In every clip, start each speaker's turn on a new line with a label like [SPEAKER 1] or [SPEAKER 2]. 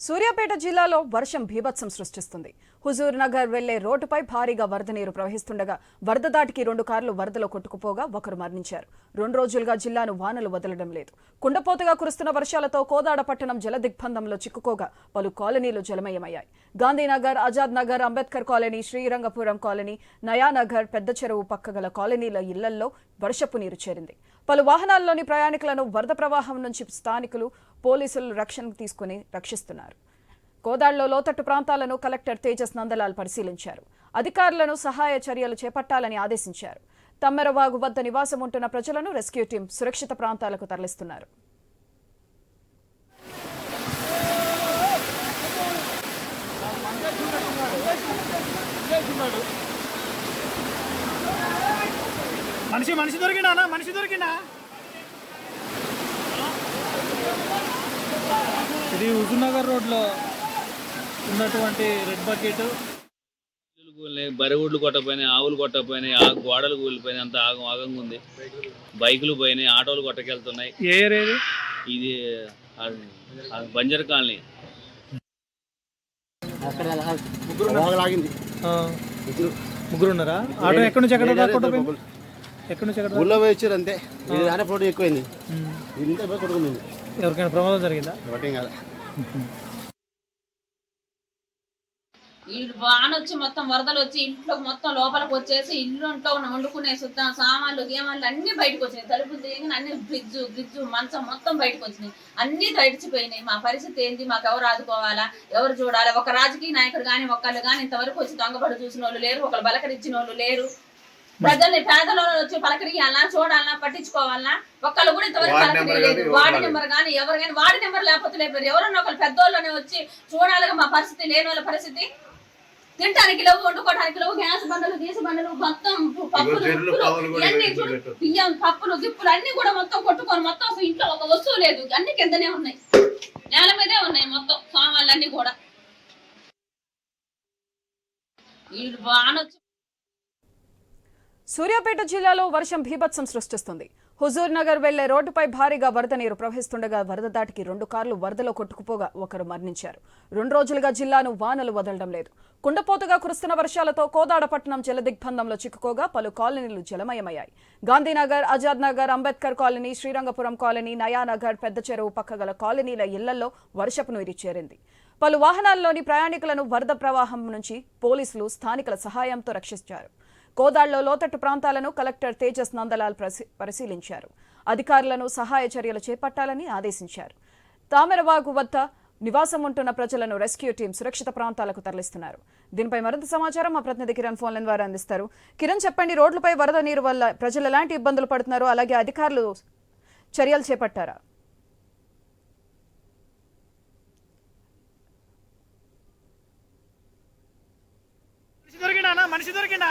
[SPEAKER 1] సూర్యాపేట జిల్లాలో వర్షం భీభత్సం సృష్టిస్తుంది. హుజూర్ నగర్ వెళ్ళే రోడ్డుపై భారీగా వరద నీరు ప్రవహిస్తుండగా వరద దాటికి రెండు కార్లు వరదలో కొట్టుకుపోగా ఒకరు మరణించారు. రెండు రోజులుగా జిల్లాను వానలు వదలడం లేదు. కుండపోతగా కురుస్తున్న వర్షాలతో కోదాడ పట్టణం జలదిగ్బంధంలో చిక్కుకోగా పలు కాలనీలు జలమయమయ్యాయి. గాంధీనగర్ ఆజాద్ నగర్ అంబేద్కర్ కాలనీ శ్రీరంగపురం కాలనీ నయానగర్ పెద్ద చెరువు పక్క గల కాలనీల ఇళ్ళల్లో వర్షపు నీరు చేరింది. పలు వాహనాల్లోని ప్రయాణికులను వరద ప్రవాహం నుంచి స్థానికులు పోలీసులు రక్షణకు తీసుకుని రక్షిస్తున్నారు. కోదాడులో లోతట్టు ప్రాంతాలను కలెక్టర్ తేజస్ నందలాల్ పరిశీలించారు. అధికారులను సహాయ చర్యలు చేపట్టాలని ఆదేశించారు. తమ్మెరవాగు వద్ద నివాసం ఉంటున్న ప్రజలను రెస్క్యూ టీం సురక్షిత ప్రాంతాలకు తరలిస్తున్నారు.
[SPEAKER 2] మనిషి మనిషి దొరికినా మనిషి దొరికినా ఇది హుజూర్నగర్ రోడ్లో ఉన్నటువంటి రెడ్ బకెట్.
[SPEAKER 3] కూలినాయి బరివుడ్లు కొట్టపోయినాయి ఆవులు కొట్టపోయినాయి ఆ గోడలు కూలిపోయినాయి అంత ఆగం ఆగంగా ఉంది. బైకులు పోయినాయి ఆటోలు కొట్టకెళ్తున్నాయి.
[SPEAKER 2] ఏ ఏరియా ఇది?
[SPEAKER 3] బంజర్ కాలనీ.
[SPEAKER 2] ముగ్గురు ఉన్నారా? ఆటో ఎక్కడి నుంచి ఎక్కడ ఎక్కడి నుంచి?
[SPEAKER 4] ఊళ్ళో వచ్చారు అంతే. ఇది దాని ఫ్లోట్ ఎక్కువైంది. ఇంత పోయి కొట్టుకుంది
[SPEAKER 2] ఎవరికైనా ప్రమాదం జరిగిందా?
[SPEAKER 4] ఒకటేం కాదు.
[SPEAKER 5] ఈ వాన వచ్చి మొత్తం వరదలు వచ్చి ఇంట్లో మొత్తం లోపలికి వచ్చేసి ఇల్లుంట్లో వండుకునే సుత్త సామాన్లు గేమాన్లు అన్ని బయటకు వచ్చినాయి. తలుపులు తీయగానే అన్ని ఫ్రిడ్జ్ గిజ్జు మంచం మొత్తం బయటకు వచ్చినాయి. అన్ని తడిచిపోయినాయి. మా పరిస్థితి ఏంటి మాకు ఎవరు ఆదుకోవాలా? ఎవరు చూడాలి? ఒక రాజకీయ నాయకుడు కానీ ఒకళ్ళు కానీ ఇంతవరకు వచ్చి దొంగబడి చూసిన వాళ్ళు లేరు ఒకళ్ళు బలకరించిన వాళ్ళు లేరు. ప్రజల్ని పేదలో వచ్చి పలకరియాలన్నా చూడాలన్నా పట్టించుకోవాలన్నా ఒక్కళ్ళు కూడా ఇంతవరకు పలకరియలేదు వార్డు నెంబర్ కానీ ఎవరు కానీ వార్డు నెంబర్ లేకపోతే లేపారు ఎవరన్నా ఒకళ్ళు పెద్దోళ్ళనే వచ్చి చూడాలిగా మా పరిస్థితి లేని వాళ్ళ పరిస్థితి. తినడానికి లేవు వండుకోవడానికి లేవు గ్యాస్ బండలు గీసు బండలు మొత్తం పప్పులు ఇవన్నీ బియ్యం పప్పులు గిప్పులు అన్ని కూడా మొత్తం కొట్టుకొని మొత్తం ఇంట్లో ఒక వస్తువు లేదు. అన్ని కిందనే ఉన్నాయి. నేల మీదే ఉన్నాయి మొత్తం సామాన్లు అన్ని కూడా. వాన వచ్చి
[SPEAKER 1] సూర్యాపేట జిల్లాలో వర్షం భీభత్సం సృష్టిస్తుంది. హుజూర్ నగర్ వెళ్ళే రోడ్డుపై భారీగా వరద నీరు ప్రవహిస్తుండగా వరద దాటికి రెండు కార్లు వరదలో కొట్టుకుపోగా ఒకరు మరణించారు. రెండు రోజులుగా జిల్లాను వానలు వదలడం లేదు. కుండపోతగా కురుస్తున్న వర్షాలతో కోదాడపట్నం జలదిగ్బంధంలో చిక్కుకోగా పలు కాలనీలు జలమయమయ్యాయి. గాంధీనగర్ ఆజాద్ నగర్ అంబేద్కర్ కాలనీ శ్రీరంగపురం కాలనీ నయానగర్ పెద్ద చెరువు పక్క గల కాలనీల ఇళ్ళలో వర్షపు నీరు చేరింది. పలు వాహనాల్లోని ప్రయాణికులను వరద ప్రవాహం నుంచి పోలీసులు స్థానికుల సహాయంతో రక్షించారు. కోదాడులో లోతట్టు ప్రాంతాలను కలెక్టర్ తేజస్ నందలాల్ పరిశీలించారు. అధికారులను సహాయ చర్యలు చేపట్టాలని ఆదేశించారు. తామెరవాగు వద్ద నివాసం ఉంటున్న ప్రజలను రెస్క్యూ టీం సురక్షిత ప్రాంతాలకు తరలిస్తున్నారు. దీనిపై మరింత సమాచారం మా ప్రతినిధి కిరణ్ ఫోన్లైన్ ద్వారా అందిస్తారు. కిరణ్ చెప్పండి రోడ్లపై వరద నీరు వల్ల ప్రజలు ఎలాంటి ఇబ్బందులు పడుతున్నారు? అలాగే అధికారులు చర్యలు చేపట్టారా?
[SPEAKER 2] మనిషి దొరికినా మనిషి దొరికినా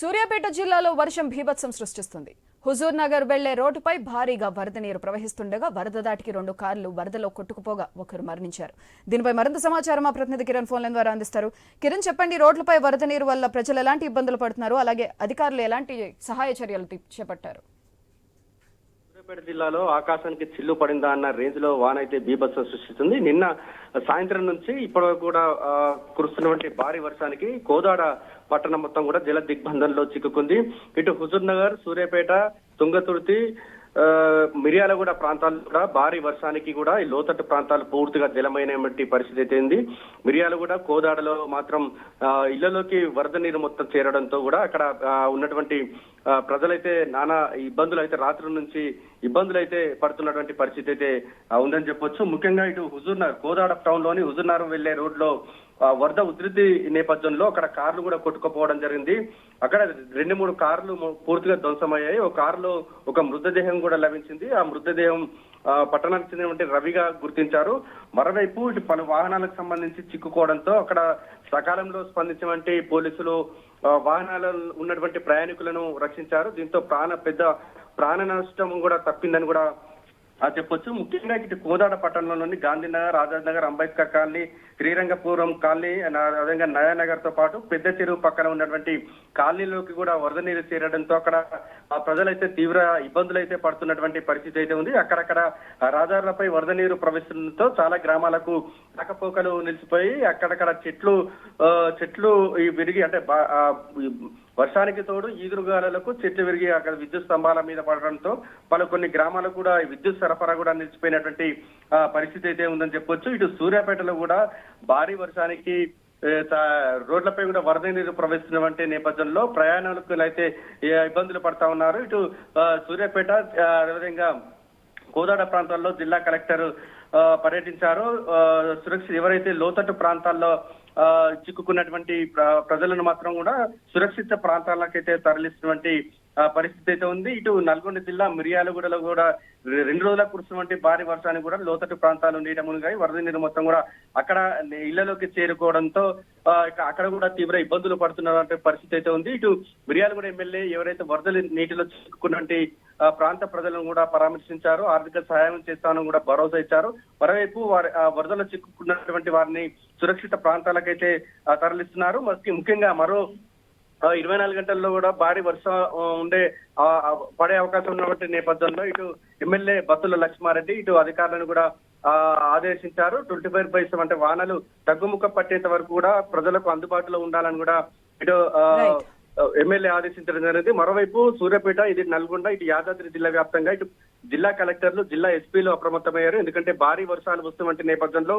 [SPEAKER 1] సూర్యాపేట జిల్లాలో వర్షం భీభత్సం సృష్టిస్తుంది. హుజూర్ నగర్ వెళ్ళే రోడ్డుపై భారీగా వరద నీరు ప్రవహిస్తుండగా వరద దాటికి రెండు కార్లు వరదలో కొట్టుకుపోగా ఒకరు మరణించారు. దీనిపై మరింత సమాచారం మా ప్రతినిధి కిరణ్ ఫోన్ ద్వారా అందిస్తారు. కిరణ్ చెప్పండి రోడ్లపై వరద నీరు వల్ల ప్రజలు ఎలాంటి ఇబ్బందులు పడుతున్నారు? అలాగే అధికారులు ఎలాంటి సహాయ చర్యలు చేపట్టారు?
[SPEAKER 6] సూర్యాపేట జిల్లాలో ఆకాశానికి చిల్లు పడిందా అన్న రేంజ్లో వాన అయితే బీభత్సం సృష్టిస్తుంది. నిన్న సాయంత్రం నుంచి ఇప్పటివరకు కూడా కురుస్తున్నటువంటి భారీ వర్షానికి కోదాడ పట్టణం మొత్తం కూడా జల దిగ్బంధంలో చిక్కుకుంది. ఇటు హుజూర్ నగర్ సూర్యాపేట తుంగతుర్తి మిర్యాలగూడ ప్రాంతాల్లో కూడా భారీ వర్షానికి కూడా ఈ లోతట్టు ప్రాంతాలు పూర్తిగా జలమైనటువంటి పరిస్థితి అయితే ఉంది. మిర్యాలగూడ కోదాడలో మాత్రం ఆ, ఇళ్ళలోకి వరద నీరు మొత్తం చేరడంతో కూడా అక్కడ ఉన్నటువంటి ప్రజలైతే నానా ఇబ్బందులు అయితే రాత్రి నుంచి ఇబ్బందులు అయితే పడుతున్నటువంటి పరిస్థితి అయితే ఉందని చెప్పొచ్చు. ముఖ్యంగా ఇటు హుజూర్నగర్ కోదాడ టౌన్లోని హుజూర్నగరం వెళ్ళే రోడ్లో వరద ఉధృతి నేపథ్యంలో అక్కడ కార్లు కూడా కొట్టుకుపోవడం జరిగింది. అక్కడ రెండు మూడు కార్లు పూర్తిగా ధ్వంసమయ్యాయి. ఒక కారులో ఒక మృతదేహం కూడా లభించింది. ఆ మృతదేహం పట్టణానికి చెందినటువంటి రవిగా గుర్తించారు. మరోవైపు ఇటు పలు వాహనాలకు సంబంధించి చిక్కుకోవడంతో అక్కడ సకాలంలో స్పందించినటువంటి పోలీసులు వాహనాలు వాహనాలలో ఉన్నటువంటి ప్రయాణికులను రక్షించారు. దీంతో ప్రాణ పెద్ద ప్రాణ నష్టం కూడా తప్పిందని కూడా చెప్పొచ్చు. ముఖ్యంగా ఇటు కోదాడ పట్టణంలోని గాంధీనగర్ ఆజాద్ నగర్ అంబేద్కర్ కాలనీ శ్రీరంగపురం కాలనీ అదేవిధంగా నయానగర్తో పాటు పెద్ద చెరువు పక్కన ఉన్నటువంటి కాలనీలోకి కూడా వరద నీరు చేరడంతో అక్కడ ఆ ప్రజలైతే తీవ్ర ఇబ్బందులు అయితే పడుతున్నటువంటి పరిస్థితి అయితే ఉంది. అక్కడక్కడ ఆ రహదారులపై వరద నీరు ప్రవేశంతో చాలా గ్రామాలకు రాకపోకలు నిలిచిపోయి అక్కడక్కడ చెట్లు చెట్లు విరిగి అంటే బా- ఆ, వర్షానికి తోడు ఈదురుగాలకు చెట్లు విరిగి అక్కడ విద్యుత్ స్తంభాల మీద పడడంతో పలు కొన్ని గ్రామాలకు కూడా విద్యుత్ సరఫరా కూడా నిలిచిపోయినటువంటి ఆ, పరిస్థితి అయితే ఉందని చెప్పొచ్చు. ఇటు సూర్యాపేటలో కూడా భారీ వర్షానికి త- రోడ్లపై కూడా వరద నీరు ప్రవేశిస్తున్నటువంటి నేపథ్యంలో ప్రయాణికులు అయితే ఇబ్బందులు పడతా ఉన్నారు. ఇటు సూర్యాపేట అదేవిధంగా కోదాడ ప్రాంతాల్లో జిల్లా కలెక్టర్ పర్యటించారో ఆ, సురక్షిత ఎవరైతే లోతట్టు ప్రాంతాల్లో ఆ, చిక్కుకున్నటువంటి ప్రజలను మాత్రం కూడా సురక్షిత ప్రాంతాలకైతే తరలిస్తున్నటువంటి పరిస్థితి అయితే ఉంది. ఇటు నల్గొండ జిల్లా మిర్యాలగూడలో కూడా రెండు రోజుల కురిసినటువంటి భారీ వర్షానికి కూడా లోతట్టు ప్రాంతాలు నీట మునిగాయి. వరద నీరు మొత్తం కూడా అక్కడ ఇళ్ళలోకి చేరుకోవడంతో ఆ, అక్కడ కూడా తీవ్ర ఇబ్బందులు పడుతున్నటువంటి పరిస్థితి అయితే ఉంది. ఇటు మిర్యాలగూడ ఎమ్మెల్యే ఎవరైతే వరదలు నీటిలో చిక్కుకున్నటువంటి ప్రాంత ప్రజలను కూడా పరామర్శించారు ఆర్థిక సహాయం చేస్తానని కూడా భరోసా ఇచ్చారు. మరోవైపు వారి ఆ చిక్కుకున్నటువంటి వారిని సురక్షిత ప్రాంతాలకైతే తరలిస్తున్నారు. ముఖ్యంగా మరో ఇరవై నాలుగు గంటల్లో కూడా భారీ వర్షం ఉండే పడే అవకాశం ఉన్నటువంటి నేపథ్యంలో ఇటు ఎమ్మెల్యే బత్తుల లక్ష్మారెడ్డి ఇటు అధికారులను కూడా ఆ, ఆదేశించారు. ట్వంటీ ఫైవ్ బై అంటే వానలు తగ్గుముఖ పట్టేంత వరకు కూడా ప్రజలకు అందుబాటులో ఉండాలని కూడా ఇటు ఆ, ఎమ్మెల్యే ఆదేశించడం జరిగింది. మరోవైపు సూర్యాపేట ఇది నల్గొండ ఇటు యాదాద్రి జిల్లా వ్యాప్తంగా ఇటు జిల్లా కలెక్టర్లు జిల్లా ఎస్పీలు అప్రమత్తమయ్యారు. ఎందుకంటే భారీ వర్షాలు వస్తున్నటువంటి నేపథ్యంలో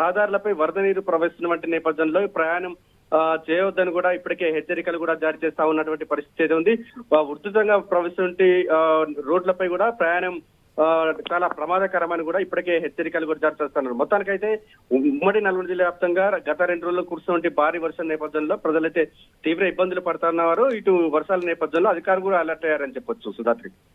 [SPEAKER 6] రహదారులపై వరద నీరు ప్రవహిస్తున్నటువంటి నేపథ్యంలో ప్రయాణం చేయవద్దని కూడా ఇప్పటికే హెచ్చరికలు కూడా జారీ చేస్తా ఉన్నటువంటి పరిస్థితి ఉంది. ఉధృతంగా ప్రవహిస్తున్న రోడ్లపై కూడా ప్రయాణం చాలా ప్రమాదకరమని కూడా ఇప్పటికే హెచ్చరికలు కూడా జారీ చేస్తున్నారు. మొత్తానికైతే ఉమ్మడి నల్గొండ జిల్లా వ్యాప్తంగా గత రెండు రోజుల్లో కురుస్తున్న భారీ వర్షం నేపథ్యంలో ప్రజలైతే తీవ్ర ఇబ్బందులు పడుతున్నారు. ఇటు వర్షాల నేపథ్యంలో అధికారులు కూడా అలర్ట్ అయ్యారని చెప్పొచ్చు సుధాత్రి